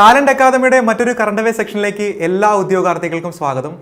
Talent അക്കാദമിയുടെ മറ്റൊരു current away സെക്ഷനിലേക്ക് എല്ലാ ഉദ്യോഗാർത്ഥികൾക്കും സ്വാഗതം.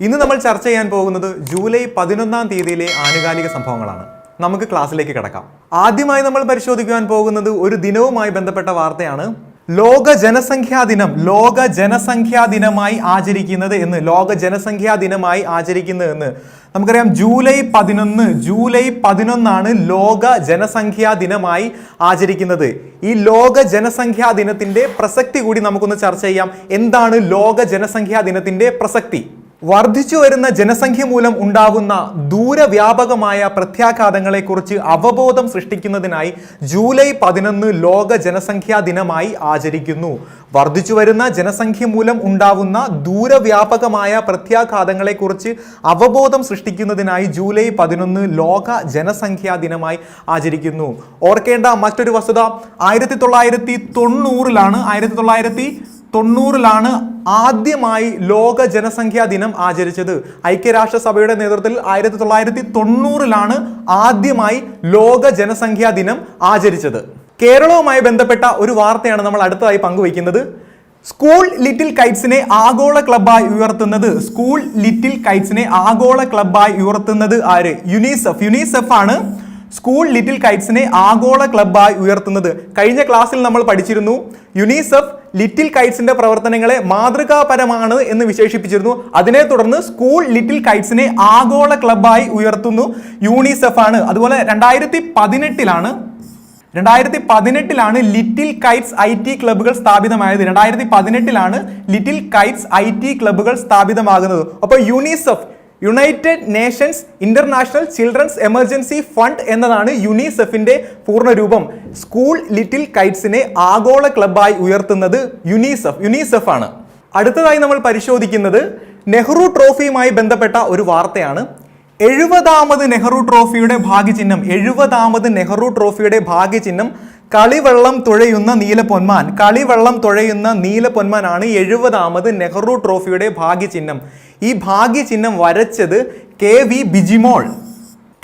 ഇന്ന് നമ്മൾ ചർച്ച ചെയ്യാൻ പോകുന്നത് ജൂലൈ പതിനൊന്നാം തീയതിയിലെ ആനുകാലിക സംഭവങ്ങളാണ്. നമുക്ക് ക്ലാസ്സിലേക്ക് കിടക്കാം. ആദ്യമായി നമ്മൾ പരിശോധിക്കുവാൻ പോകുന്നത് ഒരു ദിനവുമായി ബന്ധപ്പെട്ട വാർത്തയാണ്. ലോക ജനസംഖ്യാ ദിനം ലോക ജനസംഖ്യാ ദിനമായി ആചരിക്കുന്നത് എന്ന് ലോക ജനസംഖ്യാ ദിനമായി ആചരിക്കുന്നത് എന്ന് നമുക്കറിയാം ജൂലൈ പതിനൊന്ന് ജൂലൈ പതിനൊന്നാണ് ലോക ജനസംഖ്യാ ദിനമായി ആചരിക്കുന്നത്. ഈ ലോക ജനസംഖ്യാ ദിനത്തിന്റെ പ്രസക്തി കൂടി നമുക്കൊന്ന് ചർച്ച ചെയ്യാം. എന്താണ് ലോക ജനസംഖ്യാ ദിനത്തിന്റെ പ്രസക്തി? വർദ്ധിച്ചു വരുന്ന ജനസംഖ്യ മൂലം ഉണ്ടാകുന്ന ദൂരവ്യാപകമായ പ്രത്യാഘാതങ്ങളെക്കുറിച്ച് അവബോധം സൃഷ്ടിക്കുന്നതിനായി ജൂലൈ പതിനൊന്ന് ലോക ജനസംഖ്യാ ദിനമായി ആചരിക്കുന്നു. വർദ്ധിച്ചു വരുന്ന ജനസംഖ്യ മൂലം ഉണ്ടാകുന്ന ദൂരവ്യാപകമായ പ്രത്യാഘാതങ്ങളെക്കുറിച്ച് അവബോധം സൃഷ്ടിക്കുന്നതിനായി ജൂലൈ പതിനൊന്ന് ലോക ജനസംഖ്യാ ദിനമായി ആചരിക്കുന്നു. ഓർക്കേണ്ട മറ്റൊരു വസ്തുത ആയിരത്തി തൊള്ളായിരത്തി തൊണ്ണൂറിലാണ് ആയിരത്തി തൊള്ളായിരത്തി തൊണ്ണൂറിലാണ് ആദ്യമായി ലോക ജനസംഖ്യാ ദിനം ആചരിച്ചത്. ഐക്യരാഷ്ട്രസഭയുടെ നേതൃത്വത്തിൽ ആയിരത്തി തൊള്ളായിരത്തി തൊണ്ണൂറിലാണ് ആദ്യമായി ലോക ജനസംഖ്യാ ദിനം ആചരിച്ചത്. കേരളവുമായി ബന്ധപ്പെട്ട ഒരു വാർത്തയാണ് നമ്മൾ അടുത്തതായി പങ്കുവയ്ക്കുന്നത്. സ്കൂൾ ലിറ്റിൽ കൈറ്റ്സിനെ ആഗോള ക്ലബായി ഉയർത്തുന്നത്. സ്കൂൾ ലിറ്റിൽ കൈറ്റ്സിനെ ആഗോള ക്ലബായി ഉയർത്തുന്നത് ആര്? യുനിസെഫ്. യുനിസെഫ് ആണ് സ്കൂൾ ലിറ്റിൽ കൈറ്റ്സിനെ ആഗോള ക്ലബായി ഉയർത്തുന്നത്. കഴിഞ്ഞ ക്ലാസ്സിൽ നമ്മൾ പഠിച്ചിരുന്നു. യുനിസെഫ് ലിറ്റിൽ കൈറ്റ്സിന്റെ പ്രവർത്തനങ്ങളെ മാതൃകാപരമാണ് എന്ന് വിശേഷിപ്പിച്ചിരുന്നു. അതിനെ തുടർന്ന് സ്കൂൾ ലിറ്റിൽ കൈറ്റ്സിനെ ആഗോള ക്ലബായി ഉയർത്തുന്നു. യൂണിസെഫ് ആണ്. അതുപോലെ രണ്ടായിരത്തി പതിനെട്ടിലാണ് രണ്ടായിരത്തി പതിനെട്ടിലാണ് ലിറ്റിൽ കൈറ്റ്സ് ഐ ടി ക്ലബ്ബുകൾ സ്ഥാപിതമായത്. രണ്ടായിരത്തി പതിനെട്ടിലാണ് ലിറ്റിൽ കൈറ്റ്സ് ഐ ടി ക്ലബ്ബുകൾ സ്ഥാപിതമാകുന്നത്. അപ്പോൾ UNICEF United Nations International Children's Emergency Fund എന്നതാണ് യുനിസെഫിന്റെ പൂർണരൂപം. സ്കൂൾ ലിറ്റിൽ കൈറ്റ്സിനെ ആഗോള ക്ലബായി ഉയർത്തുന്നത് യുനിസെഫ് യുനിസെഫ് ആണ്. അടുത്തതായി നമ്മൾ പരിശോധിക്കുന്നത് നെഹ്റു ട്രോഫിയുമായി ബന്ധപ്പെട്ട ഒരു വാർത്തയാണ്. എഴുപതാമത് നെഹ്റു ട്രോഫിയുടെ ഭാഗ്യചിഹ്നം എഴുപതാമത് നെഹ്റു ട്രോഫിയുടെ ഭാഗ്യചിഹ്നം കളിവെള്ളം തുഴയുന്ന നീല പൊന്മാൻ കളിവെള്ളം തുഴയുന്ന നീല പൊന്മാനാണ് എഴുപതാമത് നെഹ്റു ട്രോഫിയുടെ ഭാഗ്യചിഹ്നം. ഈ ഭാഗ്യചിഹ്നം വരച്ചത് K V Bijimol.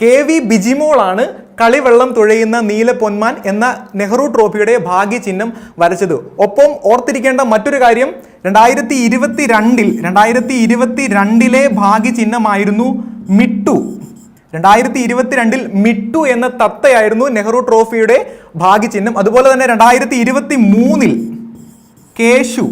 K V Bijimol ആണ് കളിവെള്ളം തുഴയുന്ന നീല പൊന്മാൻ എന്ന നെഹ്റു ട്രോഫിയുടെ ഭാഗ്യചിഹ്നം വരച്ചത്. ഒപ്പം ഓർത്തിരിക്കേണ്ട മറ്റൊരു കാര്യം രണ്ടായിരത്തി ഇരുപത്തി രണ്ടിൽ രണ്ടായിരത്തി ഇരുപത്തി രണ്ടിലെ ഭാഗ്യചിഹ്നമായിരുന്നു മിട്ടു. രണ്ടായിരത്തി ഇരുപത്തിരണ്ടിൽ മിട്ടു എന്ന തത്തയായിരുന്നു നെഹ്റു ട്രോഫിയുടെ ഭാഗ്യചിഹ്നം. അതുപോലെ തന്നെ രണ്ടായിരത്തി ഇരുപത്തി മൂന്നിൽ കേശു.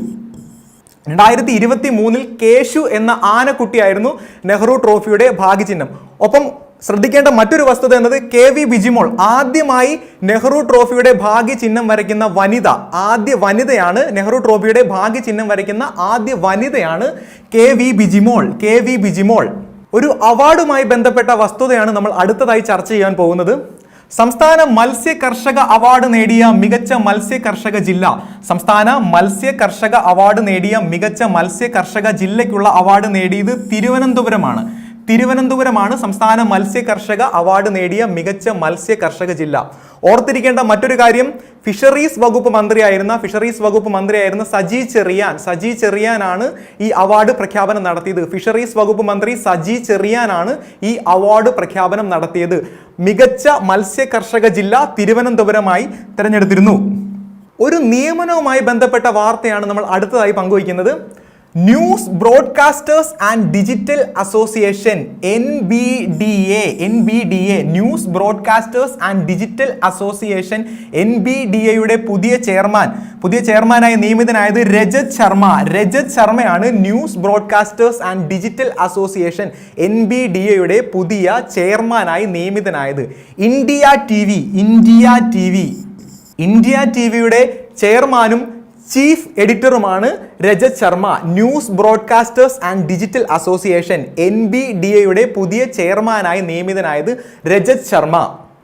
രണ്ടായിരത്തി ഇരുപത്തി മൂന്നിൽ കേശു എന്ന ആനക്കുട്ടിയായിരുന്നു നെഹ്റു ട്രോഫിയുടെ ഭാഗ്യചിഹ്നം. ഒപ്പം ശ്രദ്ധിക്കേണ്ട മറ്റൊരു വസ്തുത എന്നത് കെ വി ബിജിമോൾ ആദ്യമായി നെഹ്റു ട്രോഫിയുടെ ഭാഗ്യ ചിഹ്നം വരയ്ക്കുന്ന വനിത ആദ്യ വനിതയാണ് നെഹ്റു ട്രോഫിയുടെ ഭാഗ്യ ചിഹ്നം വരയ്ക്കുന്ന ആദ്യ വനിതയാണ് K V Bijimol. K V Bijimol. ഒരു അവാർഡുമായി ബന്ധപ്പെട്ട വസ്തുതയാണ് നമ്മൾ അടുത്തതായി ചർച്ച ചെയ്യാൻ പോകുന്നത്. സംസ്ഥാന മത്സ്യ കർഷക അവാർഡ് നേടിയ മികച്ച മത്സ്യ കർഷക ജില്ല. സംസ്ഥാന മത്സ്യ കർഷക അവാർഡ് നേടിയ മികച്ച മത്സ്യ കർഷക ജില്ലയ്ക്കുള്ള അവാർഡ് നേടിയത് തിരുവനന്തപുരമാണ്. തിരുവനന്തപുരമാണ് സംസ്ഥാന മത്സ്യ കർഷക അവാർഡ് നേടിയ മികച്ച മത്സ്യ കർഷക ജില്ല. ഓർത്തിരിക്കേണ്ട മറ്റൊരു കാര്യം ഫിഷറീസ് വകുപ്പ് മന്ത്രിയായിരുന്ന ഫിഷറീസ് വകുപ്പ് മന്ത്രിയായിരുന്ന സജി ചെറിയാൻ സജി ചെറിയാനാണ് ഈ അവാർഡ് പ്രഖ്യാപനം നടത്തിയത്. ഫിഷറീസ് വകുപ്പ് മന്ത്രി സജി ചെറിയാനാണ് ഈ അവാർഡ് പ്രഖ്യാപനം നടത്തിയത്. മികച്ച മത്സ്യ കർഷക ജില്ല തിരുവനന്തപുരമായി തിരഞ്ഞെടുത്തിരുന്നു. ഒരു നിയമനവുമായി ബന്ധപ്പെട്ട വാർത്തയാണ് നമ്മൾ അടുത്തതായി പങ്കുവയ്ക്കുന്നത്. News broadcasters and digital association N B D A N B D A news broadcasters and digital association N B D എയുടെ പുതിയ ചെയർമാൻ. പുതിയ ചെയർമാനായി നിയമിതനായത് രജത് ശർമ്മ. രജത് ശർമ്മയാണ് news broadcasters and digital association N B D എയുടെ പുതിയ ചെയർമാനായി നിയമിതനായത്. India T V India T V. India T വിയുടെ ചെയർമാനും chief എഡിറ്ററുമാണ് Rajat Sharma news broadcasters and digital association N B D എയുടെ പുതിയ ചെയർമാനായി നിയമിതനായത് രജത് ശർമ്മ.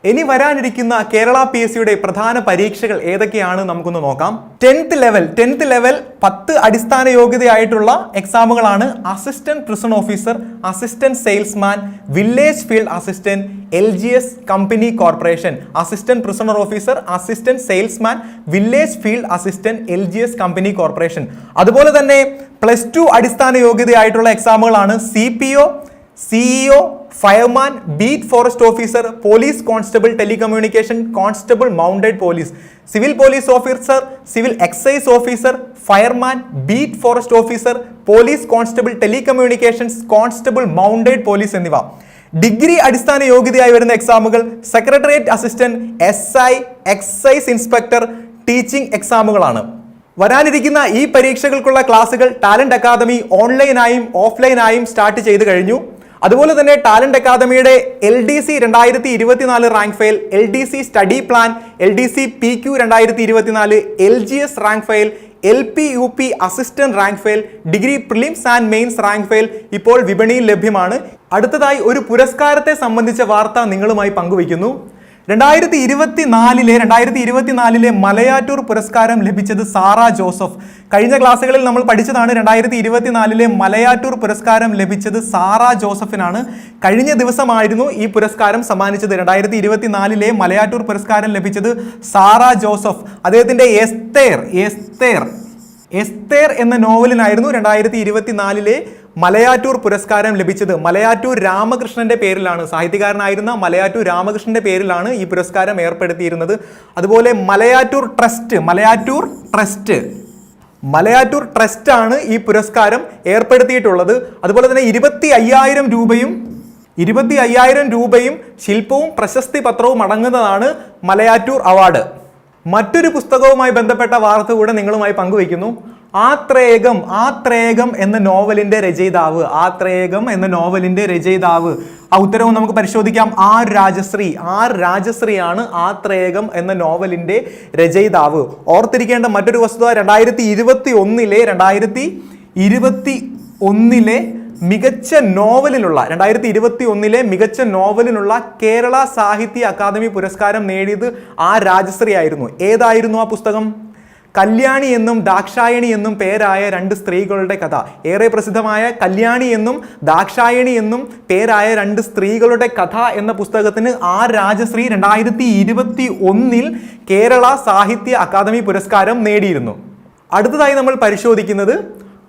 ഇനി വരാനിരിക്കുന്ന കേരള പി എസ് സിയുടെ പ്രധാന പരീക്ഷകൾ ഏതൊക്കെയാണ് നമുക്കൊന്ന് നോക്കാം. ടെൻത്ത് ലെവൽ ടെൻത്ത് ലെവൽ പത്ത് അടിസ്ഥാന യോഗ്യതയായിട്ടുള്ള എക്സാമുകളാണ് assistant prison officer assistant salesman village field assistant L G S company corporation assistant prisoner officer assistant salesman village field assistant L G S company corporation അതുപോലെ തന്നെ പ്ലസ് ടു അടിസ്ഥാന യോഗ്യതയായിട്ടുള്ള എക്സാമുകളാണ് C P O CEO fireman beat forest officer police constable telecommunication constable mounted police civil police officer civil excise officer fireman beat forest officer police constable telecommunications constable mounted police എന്നിവ. Degree അടിസ്ഥാന യോഗ്യതയായി വരുന്ന എക്സാമുകൾ secretariat assistant S I excise inspector teaching എക്സാമുകളാണ് വരാനിരിക്കുന്ന ഈ പരീക്ഷകൾക്കുള്ള ക്ലാസുകൾ talent academy ഓൺലൈനായും ഓഫ്ലൈനായും സ്റ്റാർട്ട് ചെയ്തു കഴിഞ്ഞു. അതുപോലെ തന്നെ ടാലന്റ് അക്കാദമിയുടെ എൽ ഡി സി രണ്ടായിരത്തി ഇരുപത്തിനാല് rank file L D C study plan L D C P Q രണ്ടായിരത്തി ഇരുപത്തിനാല് L G S rank file L P U P assistant rank file degree prelims and mains rank file ഇപ്പോൾ വിപണിയിൽ ലഭ്യമാണ്. അടുത്തതായി ഒരു പുരസ്കാരത്തെ സംബന്ധിച്ച വാർത്ത നിങ്ങളുമായി പങ്കുവയ്ക്കുന്നു. രണ്ടായിരത്തി ഇരുപത്തിനാലിലെ രണ്ടായിരത്തി ഇരുപത്തിനാലിലെ മലയാറ്റൂർ പുരസ്കാരം ലഭിച്ചത് സാറ ജോസഫ്. കഴിഞ്ഞ ക്ലാസ്സുകളിൽ നമ്മൾ പഠിച്ചതാണ് രണ്ടായിരത്തി ഇരുപത്തിനാലിലെ മലയാറ്റൂർ പുരസ്കാരം ലഭിച്ചത് സാറ ജോസഫിനാണ്. കഴിഞ്ഞ ദിവസമായിരുന്നു ഈ പുരസ്കാരം സമ്മാനിച്ചത്. രണ്ടായിരത്തി ഇരുപത്തിനാലിലെ മലയാറ്റൂർ പുരസ്കാരം ലഭിച്ചത് സാറ ജോസഫ്. അദ്ദേഹത്തിന്റെ എസ്തേർ എസ്തേർ എസ്തേർ എന്ന നോവലിനായിരുന്നു രണ്ടായിരത്തി ഇരുപത്തിനാലിലെ മലയാറ്റൂർ പുരസ്കാരം ലഭിച്ചത് മലയാറ്റൂർ രാമകൃഷ്ണന്റെ പേരിലാണ്. സാഹിത്യകാരനായിരുന്ന മലയാറ്റൂർ രാമകൃഷ്ണന്റെ പേരിലാണ് ഈ പുരസ്കാരം ഏർപ്പെടുത്തിയിരുന്നത്. അതുപോലെ Malayattoor trust Malayattoor trust Malayattoor trust ആണ് ഈ പുരസ്കാരം ഏർപ്പെടുത്തിയിട്ടുള്ളത്. അതുപോലെ തന്നെ ഇരുപത്തി അയ്യായിരം രൂപയും ഇരുപത്തി അയ്യായിരം രൂപയും ശില്പവും പ്രശസ്തി പത്രവും അടങ്ങുന്നതാണ് മലയാറ്റൂർ അവാർഡ്. മറ്റൊരു പുസ്തകവുമായി ബന്ധപ്പെട്ട വാർത്ത കൂടെ നിങ്ങളുമായി പങ്കുവയ്ക്കുന്നു. ആത്രേകം ആത്രേകം എന്ന നോവലിന്റെ രചയിതാവ് ആത്രേകം എന്ന നോവലിന്റെ രചയിതാവ്. ആ ഉത്തരവും നമുക്ക് പരിശോധിക്കാം. ആർ രാജശ്രീ ആർ രാജശ്രീയാണ് ആത്രേകം എന്ന നോവലിന്റെ രചയിതാവ്. ഓർത്തിരിക്കേണ്ട മറ്റൊരു വസ്തുത രണ്ടായിരത്തി ഇരുപത്തി ഒന്നിലെ രണ്ടായിരത്തി ഇരുപത്തി ഒന്നിലെ മികച്ച നോവലിനുള്ള രണ്ടായിരത്തി ഇരുപത്തി ഒന്നിലെ മികച്ച നോവലിനുള്ള കേരള സാഹിത്യ അക്കാദമി പുരസ്കാരം നേടിയത് ആ രാജശ്രീ ആയിരുന്നു. ഏതായിരുന്നു ആ പുസ്തകം? കല്യാണി എന്നും ദാക്ഷായണി എന്നും പേരായ രണ്ട് സ്ത്രീകളുടെ കഥ. ഏറെ പ്രസിദ്ധമായ കല്യാണി എന്നും ദാക്ഷായണി എന്നും പേരായ രണ്ട് സ്ത്രീകളുടെ കഥ എന്ന പുസ്തകത്തിന് ആ രാജശ്രീ രണ്ടായിരത്തി ഇരുപത്തി ഒന്നിൽ കേരള സാഹിത്യ അക്കാദമി പുരസ്കാരം നേടിയിരുന്നു. അടുത്തതായി നമ്മൾ പരിശോധിക്കുന്നത്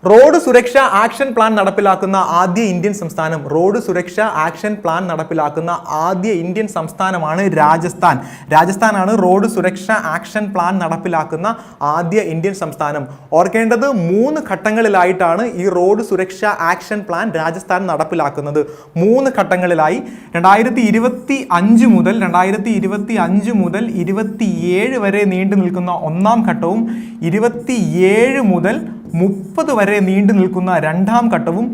റോഡ് സുരക്ഷ ആക്ഷൻ പ്ലാൻ നടപ്പിലാക്കുന്ന ആദ്യ ഇന്ത്യൻ സംസ്ഥാനം. റോഡ് സുരക്ഷ ആക്ഷൻ പ്ലാൻ നടപ്പിലാക്കുന്ന ആദ്യ ഇന്ത്യൻ സംസ്ഥാനമാണ് രാജസ്ഥാൻ. രാജസ്ഥാനാണ് റോഡ് സുരക്ഷ ആക്ഷൻ പ്ലാൻ നടപ്പിലാക്കുന്ന ആദ്യ ഇന്ത്യൻ സംസ്ഥാനം. ഓർക്കേണ്ടത് മൂന്ന് ഘട്ടങ്ങളിലായിട്ടാണ് ഈ റോഡ് സുരക്ഷ ആക്ഷൻ പ്ലാൻ രാജസ്ഥാൻ നടപ്പിലാക്കുന്നത്. മൂന്ന് ഘട്ടങ്ങളിലായി. രണ്ടായിരത്തി ഇരുപത്തി അഞ്ച് മുതൽ രണ്ടായിരത്തി ഇരുപത്തി അഞ്ച് മുതൽ ഇരുപത്തിയേഴ് വരെ നീണ്ടു നിൽക്കുന്ന ഒന്നാം ഘട്ടവും ഇരുപത്തിയേഴ് മുതൽ മുപ്പത് വരെ നീണ്ടു നിൽക്കുന്ന രണ്ടാം ഘട്ടവും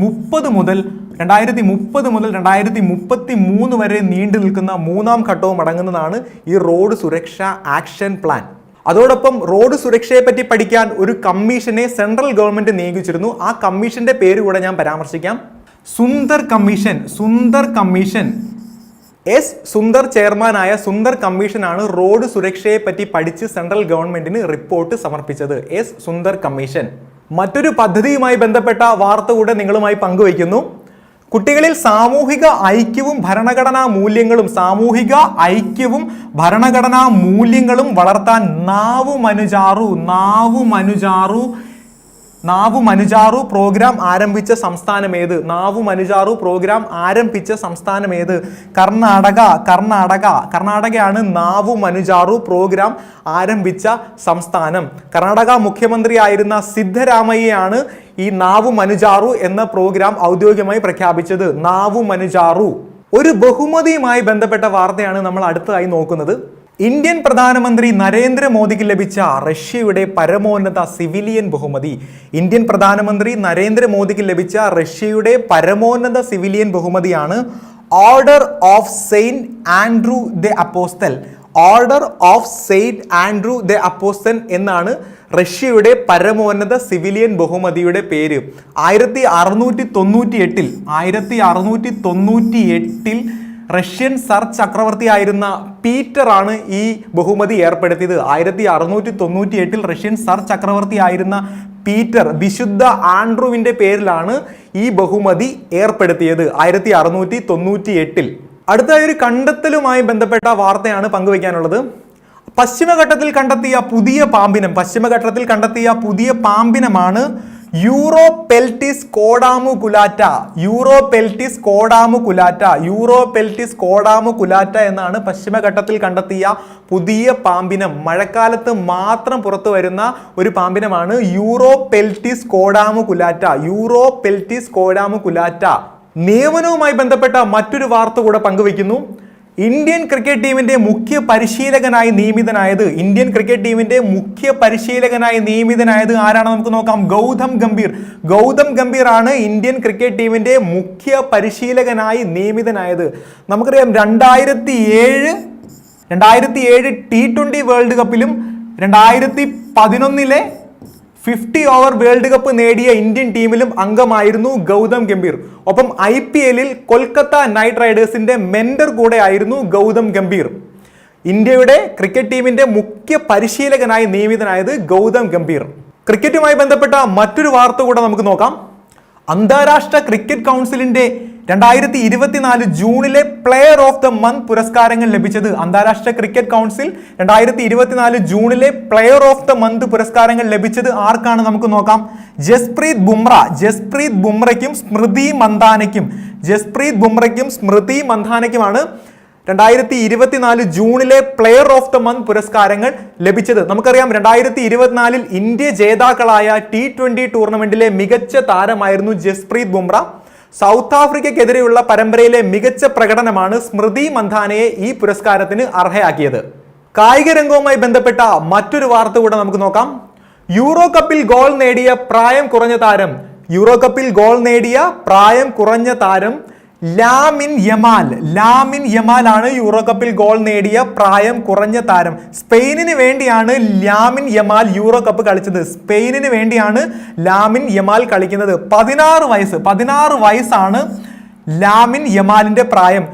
മുപ്പത് മുതൽ രണ്ടായിരത്തി മുപ്പത് മുതൽ രണ്ടായിരത്തി മുപ്പത്തി മൂന്ന് വരെ നീണ്ടു നിൽക്കുന്ന മൂന്നാം ഘട്ടവും അടങ്ങുന്നതാണ് ഈ റോഡ് സുരക്ഷ ആക്ഷൻ പ്ലാൻ. അതോടൊപ്പം റോഡ് സുരക്ഷയെ പറ്റി പഠിക്കാൻ ഒരു കമ്മീഷനെ സെൻട്രൽ ഗവൺമെന്റ് നിയോഗിച്ചിരുന്നു. ആ കമ്മീഷന്റെ പേര് കൂടെ ഞാൻ പരാമർശിക്കാം. Sundar commission Sundar commission. S Sundar ചെയർമാനായ സുന്ദർ കമ്മീഷനാണ് റോഡ് സുരക്ഷയെ പറ്റി പഠിച്ച് സെൻട്രൽ ഗവൺമെന്റിന് റിപ്പോർട്ട് സമർപ്പിച്ചത്. S Sundar commission. മറ്റൊരു പദ്ധതിയുമായി ബന്ധപ്പെട്ട വാർത്ത കൂടെ നിങ്ങളുമായി പങ്കുവയ്ക്കുന്നു. കുട്ടികളിൽ സാമൂഹിക ഐക്യവും ഭരണഘടനാ മൂല്യങ്ങളും സാമൂഹിക ഐക്യവും ഭരണഘടനാ മൂല്യങ്ങളും വളർത്താൻ നാവു മനുജാറു നാവു മനുജാറു നാവു മനുജാറു പ്രോഗ്രാം ആരംഭിച്ച സംസ്ഥാനം ഏത് നാവു മനുജാറു പ്രോഗ്രാം ആരംഭിച്ച സംസ്ഥാനം ഏത് കർണാടക കർണാടക. കർണാടകയാണ് നാവു മനുജാറു പ്രോഗ്രാം ആരംഭിച്ച സംസ്ഥാനം. കർണാടക മുഖ്യമന്ത്രിയായിരുന്ന സിദ്ധരാമയ്യയാണ് ഈ നാവു മനുജാറു എന്ന പ്രോഗ്രാം ഔദ്യോഗികമായി പ്രഖ്യാപിച്ചത്. നാവു മനുജാറു. ഒരു ബഹുമതിയുമായി ബന്ധപ്പെട്ട വാർത്തയാണ് നമ്മൾ അടുത്തതായി നോക്കുന്നത്. ഇന്ത്യൻ പ്രധാനമന്ത്രി നരേന്ദ്രമോദിക്ക് ലഭിച്ച റഷ്യയുടെ പരമോന്നത സിവിലിയൻ ബഹുമതി. ഇന്ത്യൻ പ്രധാനമന്ത്രി നരേന്ദ്രമോദിക്ക് ലഭിച്ച റഷ്യയുടെ പരമോന്നത civilian ബഹുമതിയാണ് order of saint Andrew the apostle order of saint Andrew the apostle എന്നാണ് റഷ്യയുടെ പരമോന്നത സിവിലിയൻ ബഹുമതിയുടെ പേര്. ആയിരത്തി അറുന്നൂറ്റി തൊണ്ണൂറ്റി എട്ടിൽ ആയിരത്തി അറുന്നൂറ്റി തൊണ്ണൂറ്റി എട്ടിൽ റഷ്യൻ സർ ചക്രവർത്തിയായിരുന്ന പീറ്റർ ആണ് ഈ ബഹുമതി ഏർപ്പെടുത്തിയത്. ആയിരത്തി അറുന്നൂറ്റി തൊണ്ണൂറ്റി എട്ടിൽ റഷ്യൻ സർ ചക്രവർത്തിയായിരുന്ന പീറ്റർ വിശുദ്ധ ആൻഡ്രുവിന്റെ പേരിലാണ് ഈ ബഹുമതി ഏർപ്പെടുത്തിയത് ആയിരത്തി അറുന്നൂറ്റി തൊണ്ണൂറ്റി എട്ടിൽ അടുത്ത ഒരു കണ്ടെത്തലുമായി ബന്ധപ്പെട്ട വാർത്തയാണ് പങ്കുവയ്ക്കാനുള്ളത്. പശ്ചിമഘട്ടത്തിൽ കണ്ടെത്തിയ പുതിയ പാമ്പിനം പശ്ചിമഘട്ടത്തിൽ കണ്ടെത്തിയ പുതിയ പാമ്പിനമാണ് Uropeltis caudomaculata Uropeltis caudomaculata Uropeltis caudomaculata എന്നാണ് പശ്ചിമഘട്ടത്തിൽ കണ്ടെത്തിയ പുതിയ പാമ്പിനം. മഴക്കാലത്ത് മാത്രം പുറത്തു വരുന്ന ഒരു പാമ്പിനമാണ് യൂറോ പെൽറ്റിസ് കോഡാമു കുലാറ്റ യൂറോ പെൽറ്റിസ് കോഡാമു കുലാറ്റ നിയമനവുമായി ബന്ധപ്പെട്ട മറ്റൊരു വാർത്ത കൂടെ പങ്കുവയ്ക്കുന്നു. ഇന്ത്യൻ ക്രിക്കറ്റ് ടീമിന്റെ മുഖ്യ പരിശീലകനായി നിയമിതനായത് ഇന്ത്യൻ ക്രിക്കറ്റ് ടീമിന്റെ മുഖ്യ പരിശീലകനായി നിയമിതനായത് ആരാണ് നമുക്ക് നോക്കാം. ഗൗതം ഗംഭീർ. ഗൗതം ഗംഭീർ ആണ് ഇന്ത്യൻ ക്രിക്കറ്റ് ടീമിന്റെ മുഖ്യ പരിശീലകനായി നിയമിതനായത്. നമുക്കറിയാം രണ്ടായിരത്തി ഏഴ് രണ്ടായിരത്തി ഏഴ് ടി ട്വന്റി വേൾഡ് കപ്പിലും രണ്ടായിരത്തി പതിനൊന്നിലെ ഫിഫ്റ്റി ഓവർ വേൾഡ് കപ്പ് നേടിയ ഇന്ത്യൻ ടീമിലും അംഗമായിരുന്നു ഗൗതം ഗംഭീർ. ഒപ്പം ഐ പി എല്ലിൽ കൊൽക്കത്ത നൈറ്റ് റൈഡേഴ്സിന്റെ മെന്റർ കൂടെ ആയിരുന്നു ഗൗതം ഗംഭീർ. ഇന്ത്യയുടെ ക്രിക്കറ്റ് ടീമിന്റെ മുഖ്യ പരിശീലകനായി നിയമിതനായത് ഗൗതം ഗംഭീർ. ക്രിക്കറ്റുമായി ബന്ധപ്പെട്ട മറ്റൊരു വാർത്ത കൂടെ നമുക്ക് നോക്കാം. അന്താരാഷ്ട്ര ക്രിക്കറ്റ് കൗൺസിലിന്റെ രണ്ടായിരത്തി ഇരുപത്തിനാല് ജൂണിലെ പ്ലെയർ ഓഫ് ദ മന്ത് പുരസ്കാരങ്ങൾ ലഭിച്ചത് അന്താരാഷ്ട്ര ക്രിക്കറ്റ് കൗൺസിൽ രണ്ടായിരത്തി ഇരുപത്തിനാല് ജൂണിലെ പ്ലെയർ ഓഫ് ദ മന്ത് പുരസ്കാരങ്ങൾ ലഭിച്ചത് ആർക്കാണ് നമുക്ക് നോക്കാം? ജസ്പ്രീത് ബുംറ. ജസ്പ്രീത് ബുംറയ്ക്കും സ്മൃതി മന്ദാനയ്ക്കും. ജസ്പ്രീത് ബുംറയ്ക്കും സ്മൃതി മന്ദാനയ്ക്കുമാണ് രണ്ടായിരത്തി ഇരുപത്തിനാല് ജൂണിലെ പ്ലെയർ ഓഫ് ദ മന്ത് പുരസ്കാരങ്ങൾ ലഭിച്ചത്. നമുക്കറിയാം രണ്ടായിരത്തി ഇരുപത്തിനാലിൽ ഇന്ത്യ ജേതാക്കളായ ടി ട്വന്റി ടൂർണമെന്റിലെ മികച്ച താരമായിരുന്നു ജസ്പ്രീത് ബുംറ. സൗത്ത് ആഫ്രിക്കയ്ക്കെതിരെയുള്ള പരമ്പരയിലെ മികച്ച പ്രകടനമാണ് സ്മൃതി മന്ധാനയെ ഈ പുരസ്കാരത്തിന് അർഹയാക്കിയത്. കായിക രംഗവുമായി ബന്ധപ്പെട്ട മറ്റൊരു വാർത്ത കൂടെ നമുക്ക് നോക്കാം. യൂറോ കപ്പിൽ ഗോൾ നേടിയ പ്രായം കുറഞ്ഞ താരം യൂറോ കപ്പിൽ ഗോൾ നേടിയ പ്രായം കുറഞ്ഞ താരം ലാമിൻ യമാൽ. ലാമിൻ യമാൽ ആണ് യൂറോകപ്പിൽ ഗോൾ നേടിയ പ്രായം കുറഞ്ഞ താരം. സ്പെയിനിന് വേണ്ടിയാണ് ലാമിൻ യമാൽ യൂറോ കപ്പ് കളിച്ചത്. സ്പെയിനിന് വേണ്ടിയാണ് ലാമിൻ യമാൽ കളിക്കുന്നത്. പതിനാറ് വയസ്സ് പതിനാറ് വയസ്സാണ് ലാമിൻ യമാലിന്റെ പ്രായം.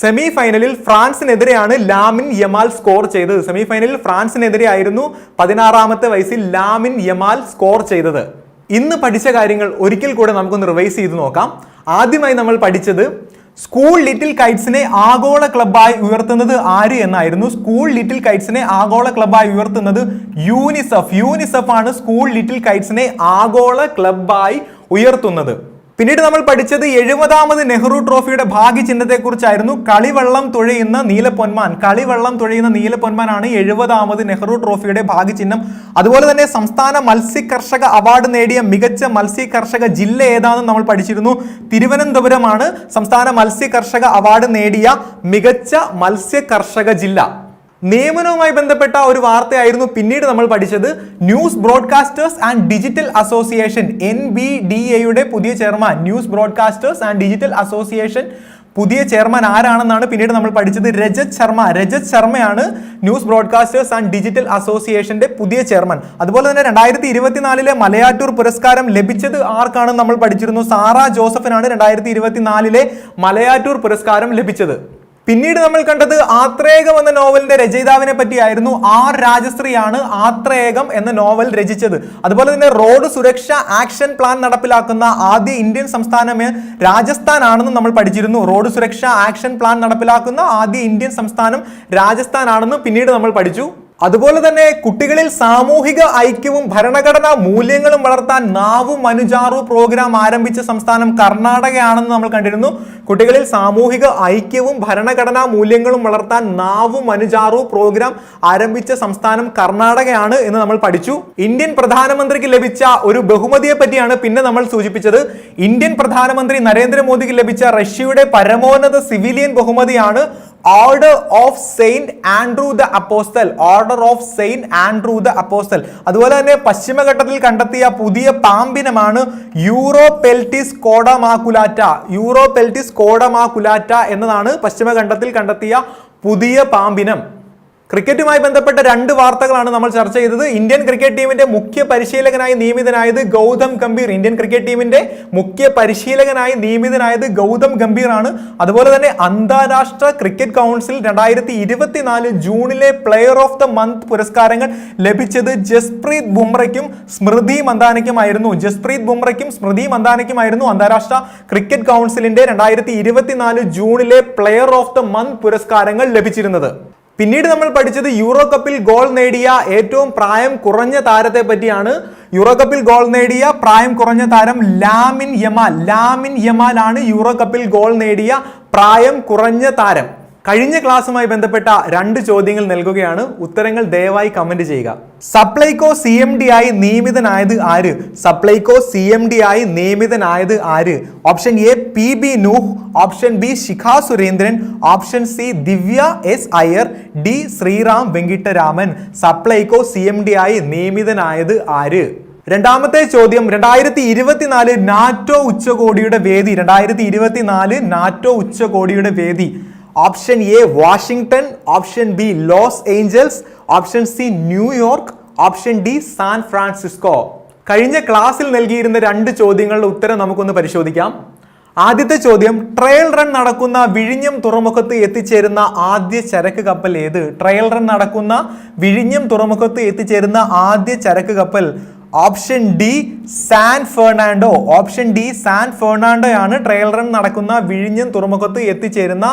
സെമി ഫൈനലിൽ ഫ്രാൻസിനെതിരെയാണ് ലാമിൻ യമാൽ സ്കോർ ചെയ്തത്. സെമി ഫൈനലിൽ ഫ്രാൻസിനെതിരെ ആയിരുന്നു പതിനാറാമത്തെ വയസ്സിൽ ലാമിൻ യമാൽ സ്കോർ ചെയ്തത്. ഇന്ന് പഠിച്ച കാര്യങ്ങൾ ഒരിക്കൽ കൂടെ നമുക്കൊന്ന് റിവൈസ് ചെയ്ത് നോക്കാം. ആദ്യമായി നമ്മൾ പഠിച്ചത് സ്കൂൾ ലിറ്റിൽ കൈറ്റ്സിനെ ആഗോള ക്ലബ്ബായി ഉയർത്തുന്നത് ആര് എന്നായിരുന്നു. സ്കൂൾ ലിറ്റിൽ കൈറ്റ്സിനെ ആഗോള ക്ലബ്ബായി ഉയർത്തുന്നത് യൂനിസെഫ്. യൂനിസെഫ് ആണ് സ്കൂൾ ലിറ്റിൽ കൈറ്റ്സിനെ ആഗോള ക്ലബ്ബായി ഉയർത്തുന്നത്. പിന്നീട് നമ്മൾ പഠിച്ചത് എഴുപതാമത് നെഹ്റു ട്രോഫിയുടെ ഭാഗ്യ ചിഹ്നത്തെക്കുറിച്ചായിരുന്നു കളിവെള്ളം തുഴയുന്ന നീലപ്പൊന്മാൻ കളിവെള്ളം തുഴയുന്ന നീലപ്പൊന്മാനാണ് എഴുപതാമത് നെഹ്റു ട്രോഫിയുടെ ഭാഗ്യ ചിഹ്നം അതുപോലെ തന്നെ സംസ്ഥാന മത്സ്യകർഷക അവാർഡ് നേടിയ മികച്ച മത്സ്യകർഷക ജില്ല ഏതാണെന്ന് നമ്മൾ പഠിച്ചിരുന്നു. തിരുവനന്തപുരമാണ് സംസ്ഥാന മത്സ്യകർഷക അവാർഡ് നേടിയ മികച്ച മത്സ്യകർഷക ജില്ല. നിയമനവുമായി ബന്ധപ്പെട്ട ഒരു വാർത്തയായിരുന്നു പിന്നീട് നമ്മൾ പഠിച്ചത്. News broadcasters and digital association N B D എയുടെ പുതിയ chairman. News broadcasters and digital association പുതിയ ചെയർമാൻ ആരാണെന്നാണ് പിന്നീട് നമ്മൾ പഠിച്ചത്. രജത് ശർമ്മ. രജത് ശർമ്മയാണ് ന്യൂസ് ബ്രോഡ്കാസ്റ്റേഴ്സ് ആൻഡ് ഡിജിറ്റൽ അസോസിയേഷന്റെ പുതിയ ചെയർമാൻ. അതുപോലെ തന്നെ രണ്ടായിരത്തി ഇരുപത്തിനാലിലെ മലയാറ്റൂർ പുരസ്കാരം ലഭിച്ചത് ആർക്കാണെന്ന് നമ്മൾ പഠിച്ചിരുന്നു. സാറ ജോസഫിനാണ് രണ്ടായിരത്തി ഇരുപത്തിനാലിലെ മലയാറ്റൂർ പുരസ്കാരം ലഭിച്ചത്. പിന്നീട് നമ്മൾ കണ്ടത് ആത്രേകം എന്ന നോവലിന്റെ രചയിതാവിനെ പറ്റിയായിരുന്നു ആർ രാജശ്രീയാണ് ആത്രേകം എന്ന നോവൽ രചിച്ചത്. അതുപോലെ തന്നെ റോഡ് സുരക്ഷ ആക്ഷൻ പ്ലാൻ നടപ്പിലാക്കുന്ന ആദ്യ ഇന്ത്യൻ സംസ്ഥാനം രാജസ്ഥാൻ ആണെന്ന് നമ്മൾ പഠിച്ചിരുന്നു. റോഡ് സുരക്ഷ ആക്ഷൻ പ്ലാൻ നടപ്പിലാക്കുന്ന ആദ്യ ഇന്ത്യൻ സംസ്ഥാനം രാജസ്ഥാൻ ആണെന്ന് പിന്നീട് നമ്മൾ പഠിച്ചു. അതുപോലെ തന്നെ കുട്ടികളിൽ സാമൂഹിക ഐക്യവും ഭരണഘടനാ മൂല്യങ്ങളും വളർത്താൻ നാവു മനുജാറു പ്രോഗ്രാം ആരംഭിച്ച സംസ്ഥാനം കർണാടകയാണെന്ന് നമ്മൾ കണ്ടിരുന്നു. കുട്ടികളിൽ സാമൂഹിക ഐക്യവും ഭരണഘടനാ മൂല്യങ്ങളും വളർത്താൻ നാവു മനുജാറു പ്രോഗ്രാം ആരംഭിച്ച സംസ്ഥാനം കർണാടകയാണ് എന്ന് നമ്മൾ പഠിച്ചു. ഇന്ത്യൻ പ്രധാനമന്ത്രിക്ക് ലഭിച്ച ഒരു ബഹുമതിയെ പറ്റിയാണ് പിന്നെ നമ്മൾ സൂചിപ്പിച്ചത്. ഇന്ത്യൻ പ്രധാനമന്ത്രി നരേന്ദ്രമോദിക്ക് ലഭിച്ച റഷ്യയുടെ പരമോന്നത civilian ബഹുമതിയാണ് order of saint Andrew the apostle order of saint Andrew the apostle അതുപോലെ തന്നെ പശ്ചിമഘട്ടത്തിൽ കണ്ടെത്തിയ പുതിയ പാമ്പിനമാണ് യൂറോ പെൽറ്റിസ് കോഡമാക്കുലാറ്റ യൂറോ പെൽറ്റിസ് കോഡമാക്കുലാറ്റ എന്നതാണ് പശ്ചിമഘട്ടത്തിൽ കണ്ടെത്തിയ പുതിയ പാമ്പിനം. ക്രിക്കറ്റുമായി ബന്ധപ്പെട്ട രണ്ട് വാർത്തകളാണ് നമ്മൾ ചർച്ച ചെയ്തത്. ഇന്ത്യൻ ക്രിക്കറ്റ് ടീമിന്റെ മുഖ്യ പരിശീലകനായി നിയമിതനായത് ഗൗതം ഗംഭീർ. ഇന്ത്യൻ ക്രിക്കറ്റ് ടീമിന്റെ മുഖ്യ പരിശീലകനായി നിയമിതനായത് ഗൗതം ഗംഭീർ ആണ് അതുപോലെ തന്നെ അന്താരാഷ്ട്ര ക്രിക്കറ്റ് കൗൺസിൽ രണ്ടായിരത്തി ഇരുപത്തിനാല് ജൂണിലെ പ്ലെയർ ഓഫ് ദ മന്ത് പുരസ്കാരങ്ങൾ ലഭിച്ചത് ജസ്പ്രീത് ബുംറയ്ക്കും സ്മൃതി മന്ദാനയ്ക്കുമായിരുന്നു. ജസ്പ്രീത് ബുംറയ്ക്കും സ്മൃതി മന്ദാനയ്ക്കുമായിരുന്നു അന്താരാഷ്ട്ര ക്രിക്കറ്റ് കൗൺസിലിന്റെ രണ്ടായിരത്തി ഇരുപത്തിനാല് ജൂണിലെ പ്ലെയർ ഓഫ് ദ മന്ത് പുരസ്കാരങ്ങൾ ലഭിച്ചിരുന്നത്. പിന്നീട് നമ്മൾ പഠിച്ചത് യൂറോ കപ്പിൽ ഗോൾ നേടിയ ഏറ്റവും പ്രായം കുറഞ്ഞ താരത്തെ പറ്റിയാണ് യൂറോ കപ്പിൽ ഗോൾ നേടിയ പ്രായം കുറഞ്ഞ താരം ലാമിൻ യമാൽ. ലാമിൻ യമാൽ ആണ് യൂറോ കപ്പിൽ ഗോൾ നേടിയ പ്രായം കുറഞ്ഞ താരം. കഴിഞ്ഞ ക്ലാസ്സുമായി ബന്ധപ്പെട്ട രണ്ട് ചോദ്യങ്ങൾ നൽകുകയാണ്. ഉത്തരങ്ങൾ ദയവായി കമന്റ് ചെയ്യുക. സപ്ലൈകോ സി എം ഡി ആയി നിയമിതനായത് ആര്? സപ്ലൈകോ സി എം ഡി ആയി നിയമിതനായത് ആര്? Option A P B Nooh. Option B Shikha Surendran. Option C Divya S Iyer. D Sriram Venkitaraman. Supplyco C M D ആയി നിയമിതനായത് ആര്? രണ്ടാമത്തെ ചോദ്യം രണ്ടായിരത്തി ഇരുപത്തിനാല് നാറ്റോ ഉച്ചകോടിയുടെ വേദി. രണ്ടായിരത്തി ഇരുപത്തിനാല് നാറ്റോ ഉച്ചകോടിയുടെ വേദി. Option A Washington option B Los Angeles option C New York option D San Francisco കഴിഞ്ഞ ക്ലാസ്സിൽ നൽകിയിരുന്ന രണ്ട് ചോദ്യങ്ങളുടെ ഉത്തരം നമുക്കൊന്ന് പരിശോധിക്കാം. ആദ്യത്തെ ചോദ്യം ട്രയൽ റൺ നടക്കുന്ന വിഴിഞ്ഞം തുറമുഖത്ത് എത്തിച്ചേരുന്ന ആദ്യ ചരക്ക് കപ്പൽ ഏത്? ട്രയൽ റൺ നടക്കുന്ന വിഴിഞ്ഞം തുറമുഖത്ത് എത്തിച്ചേരുന്ന ആദ്യ ചരക്ക് കപ്പൽ. Option D San Fernando option D San Fernando ആണ് ട്രയൽ റൺ നടക്കുന്ന വിഴിഞ്ഞം തുറമുഖത്ത് എത്തിച്ചേരുന്ന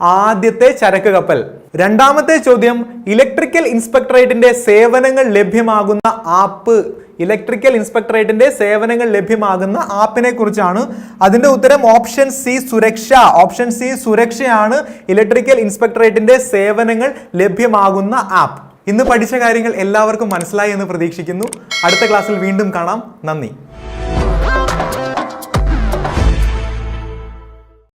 ആദ്യത്തെ ചരക്ക് കപ്പൽ. രണ്ടാമത്തെ ചോദ്യം ഇലക്ട്രിക്കൽ ഇൻസ്പെക്ടറേറ്റിന്റെ സേവനങ്ങൾ ലഭ്യമാകുന്ന ആപ്പ്. ഇലക്ട്രിക്കൽ ഇൻസ്പെക്ടറേറ്റിന്റെ സേവനങ്ങൾ ലഭ്യമാകുന്ന ആപ്പിനെ കുറിച്ചാണ് അതിന്റെ ഉത്തരം ഓപ്ഷൻ സി സുരക്ഷ. ഓപ്ഷൻ സി സുരക്ഷയാണ് ഇലക്ട്രിക്കൽ ഇൻസ്പെക്ടറേറ്റിന്റെ സേവനങ്ങൾ ലഭ്യമാകുന്ന ആപ്പ്. ഇന്ന് പഠിച്ച കാര്യങ്ങൾ എല്ലാവർക്കും മനസ്സിലായി എന്ന് പ്രതീക്ഷിക്കുന്നു. അടുത്ത ക്ലാസ്സിൽ വീണ്ടും കാണാം. നന്ദി.